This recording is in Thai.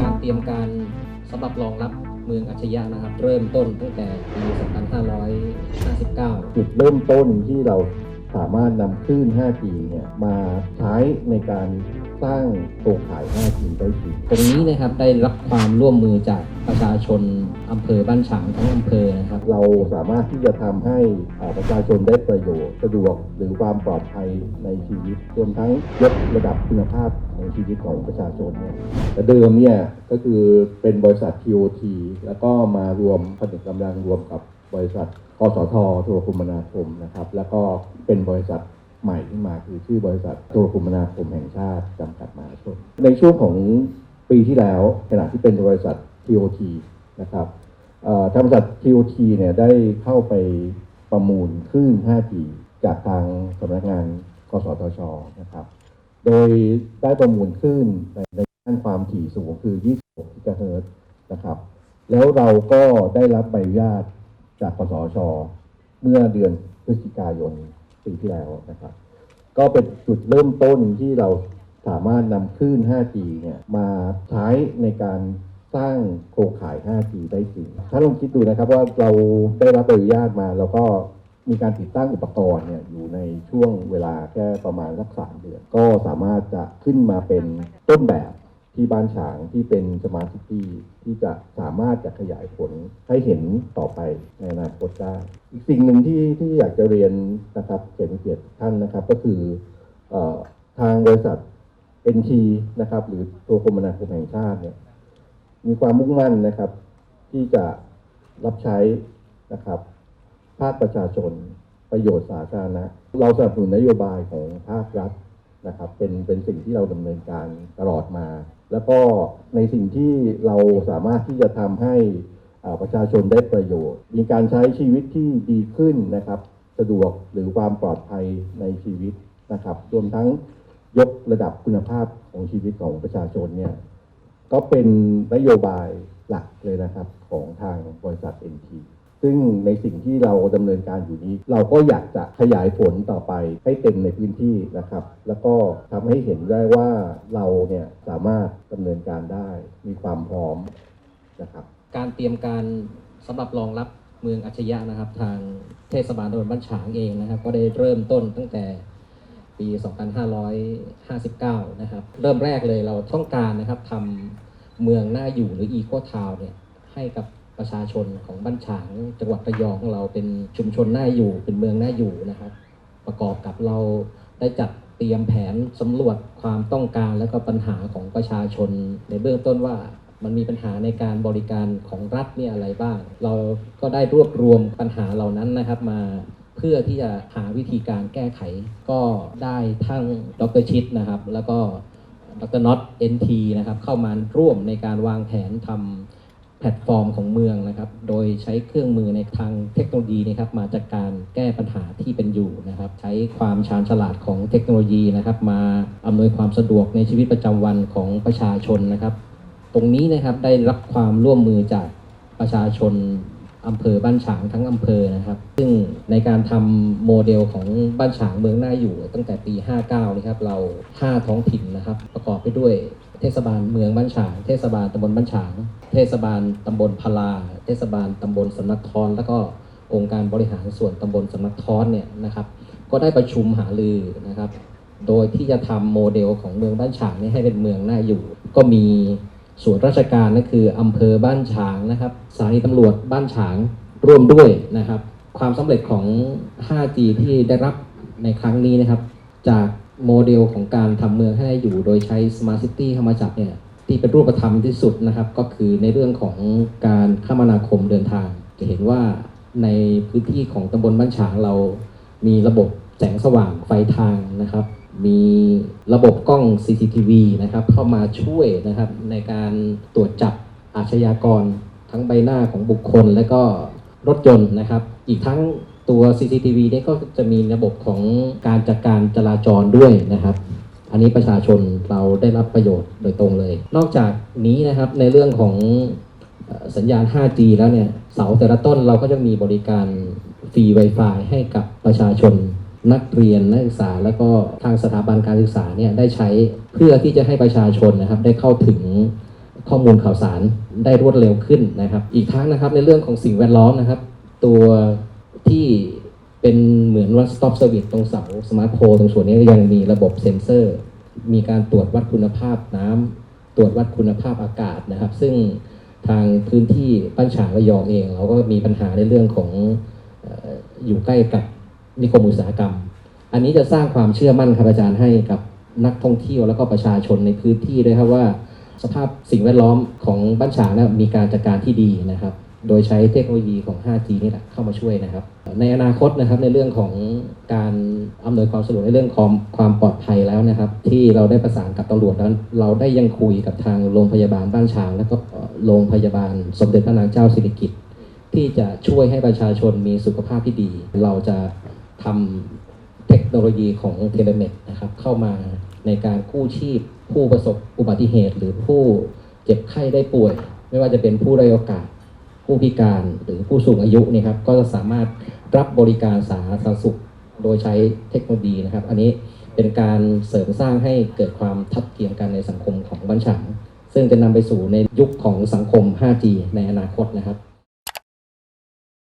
การเตรียมการสำหรับรองรับเมืองอัจฉริยะนะครับ เริ่มต้นตั้งแต่ปี 2559 จุดเริ่มต้นที่เราสามารถนำคลื่น 5G เนี่ยมาใช้ในการสร้างโครงข่าย 5G ได้จริงตรงนี้นะครับได้รับความร่วมมือจากประชาชนอำเภอบ้านฉางทั้งอำเภอนะครับ เราสามารถที่จะทำให้ประชาชนได้ประโยชน์สะดวกหรือความปลอดภัยในชีวิตรวมทั้งยกระดับคุณภาพของชีวิตของประชาชนเนี่ยแต่เดิมเนี่ยก็คือเป็นบริษัท TOT แล้วก็มารวมผนึกกำลังรวมกับบริษัทกสทโทรคมนาคมนะครับ แล้วก็เป็นบริษัท ใหม่ขึ้นมาคือชื่อบริษัทโทรคมนาคมแห่งชาติจำกัดมหาชนในช่วงของปีที่แล้วขณะที่เป็นบริษัท TOT นะครับทางบริษัท TOT เนี่ยได้เข้าไปประมูลคลื่น 5G จากทางสำนักงานกสทชนะครับ โดยได้ประมูลคลื่นในด้านความถี่สูงคือ 26กิกะเฮิรตซ์นะครับ แล้วเราก็ได้รับใบอนุญาตจากกสทชเมื่อเดือนพฤศจิกายน ปีที่แล้วนะครับ ก็เป็นจุดเริ่มต้นที่เราสามารถนำคลื่น 5G เนี่ยมาใช้ในการสร้างโครงข่าย 5G ได้จริง ถ้าลองคิดดูนะครับว่าเราได้รับใบอนุญาตมาแล้วก็มีการติดตั้งอุปกรณ์เนี่ยอยู่ในช่วงเวลาแค่ประมาณสักสามเดือน ก็สามารถจะขึ้นมาเป็นต้นแบบ ที่บ้านฉางที่เป็นสมาร์ทซิตี้ที่จะสามารถจะขยายผลให้เห็นต่อไปในอนาคตได้ อีกสิ่งหนึ่งที่ที่อยากจะเรียนนะครับเขียนเกียรติท่านนะครับก็คืออทางบริษัท NT นะครับ หรือโทรคมนาคมแห่งชาติเนี่ยมีความมุ่งมั่นนะครับ ที่จะรับใช้นะครับ ภาคประชาชนประโยชน์สาธารณะเราสนับสนุนนโยบายของภาครัฐ นะครับเป็นเป็นสิ่งที่เราดำเนินการตลอดมา แล้วก็ในสิ่งที่เราสามารถที่จะทำให้ประชาชนได้ประโยชน์ มีการใช้ชีวิตที่ดีขึ้นนะครับ สะดวกหรือความปลอดภัยในชีวิตนะครับรวมทั้งยกระดับคุณภาพของชีวิตของประชาชนเนี่ยก็เป็นนโยบายหลักเลยนะครับของทางบริษัท NT ซึ่งในสิ่งที่เราดำเนินการอยู่นี้ เราก็อยากจะขยายผลต่อไปให้เต็มในพื้นที่นะครับ แล้วก็ทำให้เห็นได้ว่าเราเนี่ยสามารถดำเนินการได้มีความพร้อมนะครับการเตรียมการสำหรับรองรับเมืองอัจฉริยะนะครับ ทางเทศบาลตำบลบ้านฉางเองนะครับ ก็ได้เริ่มต้นตั้งแต่ปี 2559 นะครับ เริ่มแรกเลยเราต้องการนะครับทำเมืองน่าอยู่หรืออีโคทาวเนี่ยให้กับ ประชาชนของบ้านฉางจังหวัดระยองของเราเป็นชุมชนน่าอยู่ เป็นเมืองน่าอยู่นะครับ ประกอบกับเราได้จัดเตรียมแผนสำรวจความต้องการและก็ปัญหาของประชาชน ในเบื้องต้นว่ามันมีปัญหาในการบริการของรัฐเนี่ยอะไรบ้าง เราก็ได้รวบรวมปัญหาเหล่านั้นนะครับมาเพื่อที่จะหาวิธีการแก้ไข ก็ได้ทั้งดรชิดนะครับ แล้วก็ดรน็อตเอ็นทีนะครับเข้ามาร่วมในการวางแผนทำแพลตฟอร์มของเมืองนะครับ โดยใช้เครื่องมือในทางเทคโนโลยีนะครับ มาจากการแก้ปัญหาที่เป็นอยู่นะครับ ใช้ความชาญฉลาดของเทคโนโลยีนะครับ มาอำนวยความสะดวกในชีวิตประจำวันของประชาชนนะครับ ตรงนี้นะครับได้รับความร่วมมือจากประชาชนอำเภอบ้านฉางทั้งอำเภอนะครับ ซึ่งในการทำโมเดลของบ้านฉางเมืองหน่าอยู่ตั้งแต่ปี 59นะครับเรา 5 ท้องถิ่นนะครับ ประกอบไปด้วย ทศบาลเมืองบ้านฉาง เทศบาลตำบลบ้านฉาง เทศบาลตำบลพลา เทศบาลตำบลสำนักทอน แล้วก็องค์การบริหารส่วนตำบลสำนักทอนเนี่ยนะครับก็ได้ประชุมหารือนะครับ โดยที่จะทำโมเดลของเมืองบ้านฉางนี่ให้เป็นเมืองน่าอยู่ ก็มีส่วนราชการนั่นคืออำเภอบ้านฉางนะครับสถานีตำรวจบ้านฉางร่วมด้วยนะครับ ความสำเร็จของ 5G ที่ได้รับในครั้งนี้นะครับ จาก โมเดลของการทำเมืองให้ได้อยู่โดยใช้ Smart City เข้ามาจับเนี่ยที่เป็นรูปธรรมที่สุดนะครับ ก็คือในเรื่องของการคมนาคมเดินทาง จะเห็นว่าในพื้นที่ของตำบลบ้านฉางเรา มีระบบแสงสว่างไฟทางนะครับ มีระบบกล้อง CCTV นะครับเข้ามาช่วยนะครับในการตรวจจับอาชญากร ทั้งใบหน้าของบุคคลและก็รถยนต์นะครับ อีกทั้ง ตัว CCTV เนี่ยก็จะมีระบบของการจัดการจราจรด้วยนะครับอันนี้ประชาชนเราได้รับประโยชน์โดยตรงเลย นอกจากนี้นะครับในเรื่องของสัญญาณ 5G แล้วเนี่ย เสาแต่ละต้นเราก็จะมีบริการฟรี Wi-Fi ให้กับประชาชน นักเรียน นักศึกษา แล้วก็ทางสถาบันการศึกษาเนี่ยได้ใช้เพื่อที่จะให้ประชาชนนะครับได้เข้าถึงข้อมูลข่าวสารได้รวดเร็วขึ้นนะครับ อีกทั้งนะครับในเรื่องของสิ่งแวดล้อมนะครับ ตัว ที่เป็นเหมือน one stop service ตรงเสาสมาร์ทโฟนตรงส่วนนี้ก็ยังมีระบบเซ็นเซอร์ มีการตรวจวัดคุณภาพน้ำตรวจวัดคุณภาพอากาศนะครับ ซึ่งทางพื้นที่บ้นฉางระยองเอง เราก็มีปัญหาในเรื่องของเอ่ออยู่ใกล้กับนิคมอุตสาหกรรม อันนี้จะสร้างความเชื่อมั่นครับอาจารย์ให้กับนักท่องเที่ยวแล้วก็ประชาชนในพื้นที่ด้วยครับว่า สภาพสิ่งแวดล้อมของบ้านฉางนะมีการจัดการที่ดีนะครับ โดยใช้เทคโนโลยีของ 5G นี่แหละเข้ามาช่วยนะครับ ในอนาคตนะครับในเรื่องของการอำนวยความสะดวกในเรื่องของความปลอดภัยแล้วนะครับ ที่เราได้ประสานกับตำรวจแล้วเราได้ยังคุยกับทางโรงพยาบาลบ้านฉาง แล้วก็โรงพยาบาลสมเด็จพระนางเจ้าสิริกิติ์ที่จะช่วยให้ประชาชนมีสุขภาพที่ดี เราจะทำเทคโนโลยีของเทเลเมดนะครับเข้ามาในการกู้ชีพผู้ประสบอุบัติเหตุ หรือผู้เจ็บไข้ได้ป่วย ไม่ว่าจะเป็นผู้ได้โอกาส ผู้พิการหรือผู้สูงอายุเนี่ยครับก็จะสามารถรับบริการสาธารณสุขโดยใช้เทคโนโลยีนะครับ อันนี้เป็นการเสริมสร้างให้เกิดความทัดเทียมกันในสังคมของบ้านฉางซึ่งจะนำไปสู่ในยุคของสังคม 5G ในอนาคตนะครับ